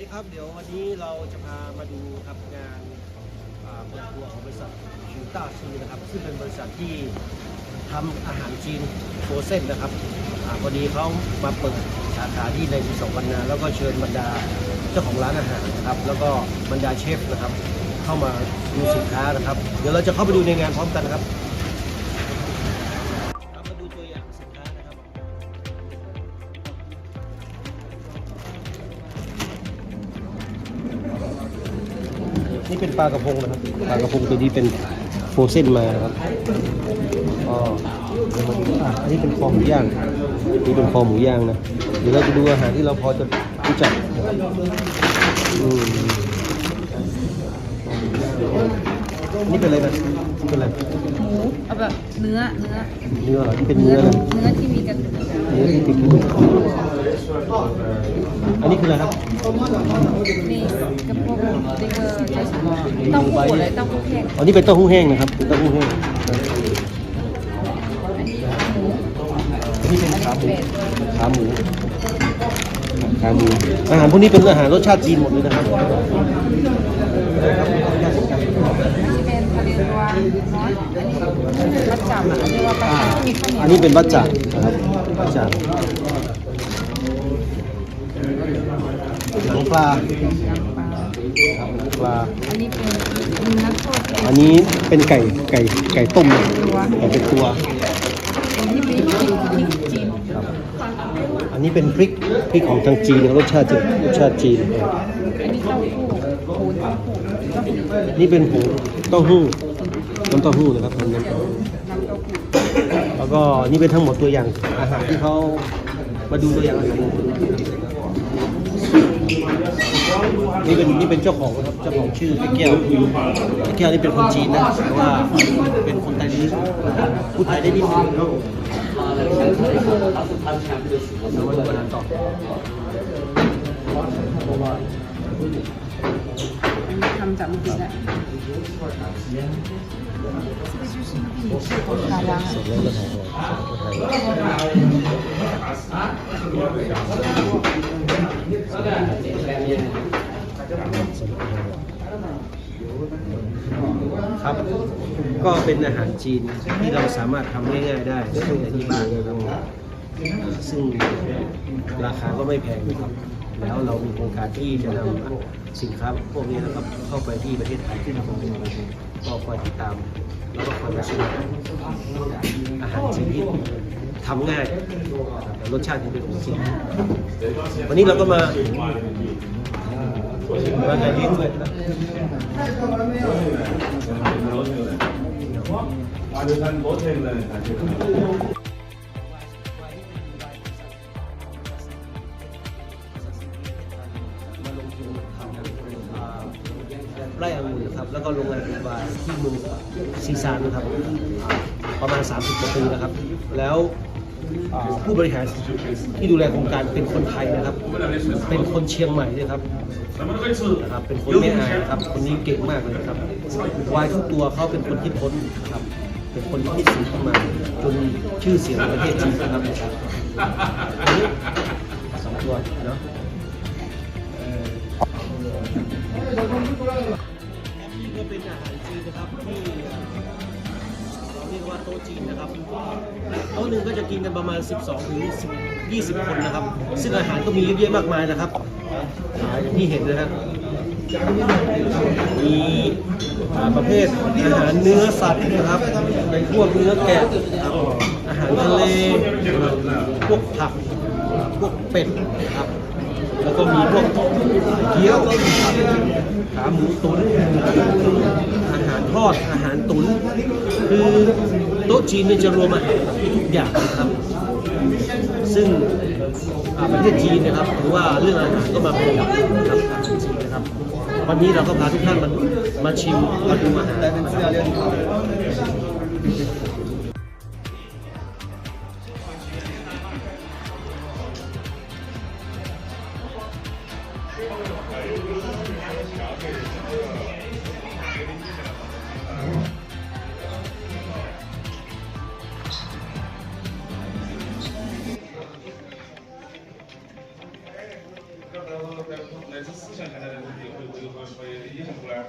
ดีครับ เดี๋ยววันนี้เราจะพามาดูครับงานาเปิดตัวของบริษัทชิวต้าซีนะครับ ซึ่งเป็นบริษัทที่ทำอาหารจีนโฟเซนนะครับพอาวันนี้เขามาเปิดสาขาที่ในปีสองพันนาแล้วก็เชิญบรรดาเจ้าของร้านอาหารนะครับ แล้วก็บรรดาเชฟนะครับ เข้ามาดูสินค้านะครับ เดี๋ยวเราจะเข้าไปดูในงานพร้อมกันนะครับ นี่เป็นปลากระพงนะครับปลากระพงตัวนี้เป็นโฟรเซนมานะครับอ๋อเดี๋ยวมาดูอะอันนี้เป็นคอหมูย่างนี่เป็นคอหมูย่างนะเดี๋ยวเราจะดูอาหารที่เราพอจะรู้จักอืมอันนี่เป็นอะไรนะนี่เป็นอะไรหมูเอาแบบเนื้อเนื้อเนื้อเหรอนี่เป็นเนื้อนะเนื้อที่มีกระดูกเนื้อที่ติดกระดูกอันนี้คืออะไรครับนี่กระเพาะลิเวอร์ใช่ไหมเต้าหู้เลยเต้าหู้แห้งอันนี้เป็นเต้าหู้แห้งนะครับเป็นเต้าหู้แห้งอันนี้หมูอันนี้เป็นขาหมูเป็ดขาหมูขาหมูอาหารพวกนี้เป็นอาหารรสชาติจีนหมดเลยนะครับที่เป็นทะเลรวมน้อยอันนี้ประจำอะเรียกว่าประจำมีข้าวเหนียวอันนี้เป็นบัจจ่างนะครับบัจจ่างหนังปลาครับหนัง ปลา อันนี้เป็นเนื้อทอดอันนี้เป็นไก่ไก่ไก่ต้มนะไก่เป็นตัว อันนี้เป็นพริกพริกจีนครับอันนี้เป็นพริกพริกของทางจีนนะรสชาติจีนรสชาติจีน อันนี้เต้าหู้โขนเต้าหู้เต้าหู้นี่เป็นผงเต้าหู้น้ำเต้าหู้นะครับน้ำเต้าหู้น้ำเต้าหู้แล้วก็นี่เป็นทั้งหมดตัวอย่างอาหารที่เขามาดูตัวอย่างอาหาร นี่เป็นนี่เป็นเจ้าของครับเจ้าของชื่อพี่แก้วพี่แก้วนี่เป็นคนจีนนะแต่ว่าเป็นคนไทยนิดพูดไทยได้นิดนึทำจากมือถือแหละนะครั ครับ ก็เป็นอาหารจีนที่เราสามารถทำง่ายๆได้ซึ่งในที่บ้านครับซึ่งราคาก็ไม่แพงนะครับ แล้วเรามีโครงการที่จะนำสินค้าพวกนี้นะครับเข้าไปที่ประเทศไทยที่เราก็คอยติดตาม แล้วก็คอยมาชิมอาหารจีนที่ทำง่ายรสชาติที่เป็นของจริงวันนี้เราก็มา มาไงดีด้วยนะมาลงทุนทำอ่าไร่องุ่นครับแล้วก็โรงงานเป็นวาที่เมืองซีซานนะครับประมาณ 30กว่าปีนะครับ แล้ว ผู้บริหารที่ดูแลโครงการเป็นคนไทยนะครับ เป็นคนเชียงใหม่ด้วยครับนะครับ เป็นคนไม่อายครับ คนนี้เก่งมากเลยครับวายทุกตัวเขาเป็นคนคิดค้นครับ เป็นคนที่สูตรขึ้นมาจนชื่อเสียงประเทศจีนนะครับอันนี้สองตัวเนาะนี่ก็เป็นอาหารจีนนะครับที่ ว่าโต๊ะจีนนะครับโต๊ะหนึ่งก็จะกินกันประมาณ 12ถึง20 คนนะครับ ซึ่งอาหารก็มีเยอะแยะมากมายนะครับอย่างที่เห็นนะครับมีประเภทอาหารเนื้อสัตว์นะครับในพวกเนื้อแกะอาหารทะเลพวกผักพวกเป็ดนะครับแล้วก็มีพวกเกี๊ยวขาหมูตุ๋นอาหารทอดอา ตุนคือโต๊ะจีนเนี่ยจะรวมอาหารทุกอย่างนะครับ ซึ่งประเทศจีนนะครับถือว่าเรื่องอาหารก็มาเป็นอันดับหนึ่งนะครับอาหารจีนนะครับ วันนี้เราก็พาทุกท่านมามาชิมมาดูอาหาร 现在的问题会不会会出现硬出来